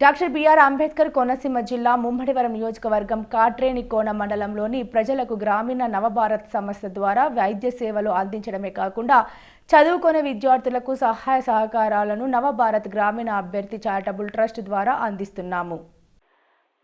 Doctor BR Ambedkar Konaseema జిల్లా ముమ్మడివరం నియోజకవర్గం కాట్రేని కోన మండలంలోని ప్రజలకు గ్రామీణ నవభారత్ సంస్థ ద్వారా వైద్య సేవలు అందించడమే కాకుండా చదువుకునే విద్యార్థులకు సహాయ సహకారాలను నవభారత్ గ్రామీణ అభ్యర్థి చారిటబుల్ ట్రస్ట్ ద్వారా అందిస్తున్నాము.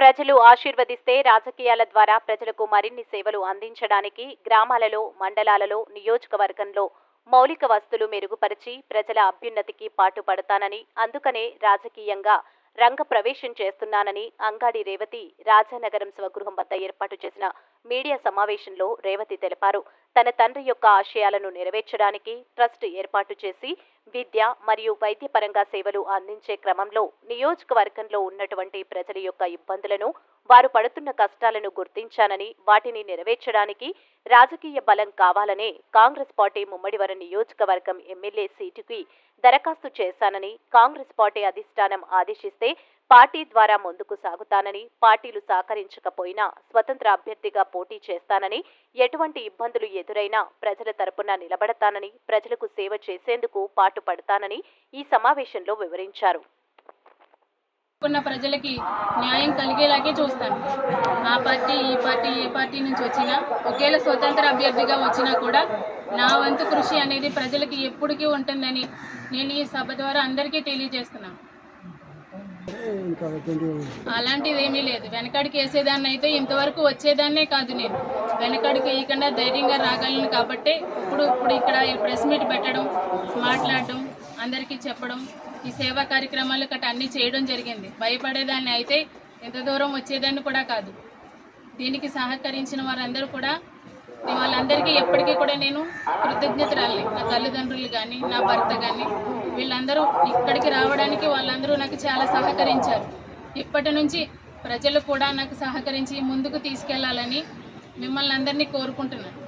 ప్రజలు ఆశీర్వదిస్తే రాజకీయాల ద్వారా ప్రజలకు మరిన్ని సేవలు అందించడానికి గ్రామాలలో మండలాలలో నియోజకవర్గంలో మౌలిక వస్తువులు మెరుగుపరిచి ప్రజల అభ్యున్నతికి పాటుపడతానని అందుకనే రాజకీయంగా రంగ ప్రవేశం చేస్తున్నానని అంగాడి రేవతి రాజానగరం స్వగృహం వద్ద ఏర్పాటు చేసిన మీడియా సమావేశంలో రేవతి తెలిపారు. తన తండ్రి యొక్క ఆశయాలను నెరవేర్చడానికి ట్రస్ట్ ఏర్పాటు చేసి విద్య మరియు వైద్యపరంగా సేవలు అందించే క్రమంలో నియోజకవర్గంలో ఉన్నటువంటి ప్రజల యొక్క ఇబ్బందులను వారు పడుతున్న కష్టాలను గుర్తించానని వాటిని నెరవేర్చడానికి రాజకీయ బలం కావాలనే కాంగ్రెస్ పార్టీ ముమ్మడివరం నియోజకవర్గం ఎమ్మెల్యే సీటుకి దరఖాస్తు చేశానని కాంగ్రెస్ పార్టీ అధిష్టానం ఆదేశిస్తే పార్టీ ద్వారా ముందుకు సాగుతానని పార్టీలు సహకరించకపోయినా స్వతంత్ర అభ్యర్థిగా పోటీ చేస్తానని ఎటువంటి ఇబ్బందులు ఎదురైనా ప్రజల తరపున నిలబడతానని ప్రజలకు సేవ చేసేందుకు పాటుపడతానని ఈ సమావేశంలో వివరించారు. ఉన్న ప్రజలకి న్యాయం కలిగేలాగే చూస్తాను. ఆ పార్టీ ఈ పార్టీ ఏ పార్టీ నుంచి వచ్చినా ఒకేలా స్వతంత్ర అభ్యర్థిగా వచ్చినా కూడా నా వంతు కృషి అనేది ప్రజలకి ఎప్పటికీ ఉంటుందని నేను ఈ సభ ద్వారా అందరికీ తెలియజేస్తున్నాను. అలాంటిది ఏమీ లేదు. వెనకడికి వేసేదాన్ని అయితే ఇంతవరకు వచ్చేదాన్నే కాదు నేను. వెనకడికి వేయకుండా ధైర్యంగా రాగలను కాబట్టి ఇప్పుడు ఇప్పుడు ఇక్కడ ఈ ప్రెస్ మీట్ పెట్టడం మాట్లాడడం అందరికీ చెప్పడం ఈ సేవా కార్యక్రమాలు గట్రా అన్నీ చేయడం జరిగింది. భయపడేదాన్ని అయితే ఎంత దూరం వచ్చేదాన్ని కూడా కాదు. దీనికి సహకరించిన వారందరూ కూడా నేను వాళ్ళందరికీ ఎప్పటికీ కూడా నేను కృతజ్ఞతరాలి నా తల్లిదండ్రులు కానీ నా భర్త కానీ వీళ్ళందరూ ఇక్కడికి రావడానికి వాళ్ళందరూ నాకు చాలా సహకరించారు. ఇప్పటి నుంచి ప్రజలు కూడా నాకు సహకరించి ముందుకు తీసుకెళ్ళాలని మిమ్మల్ని అందరినీ కోరుకుంటున్నాను.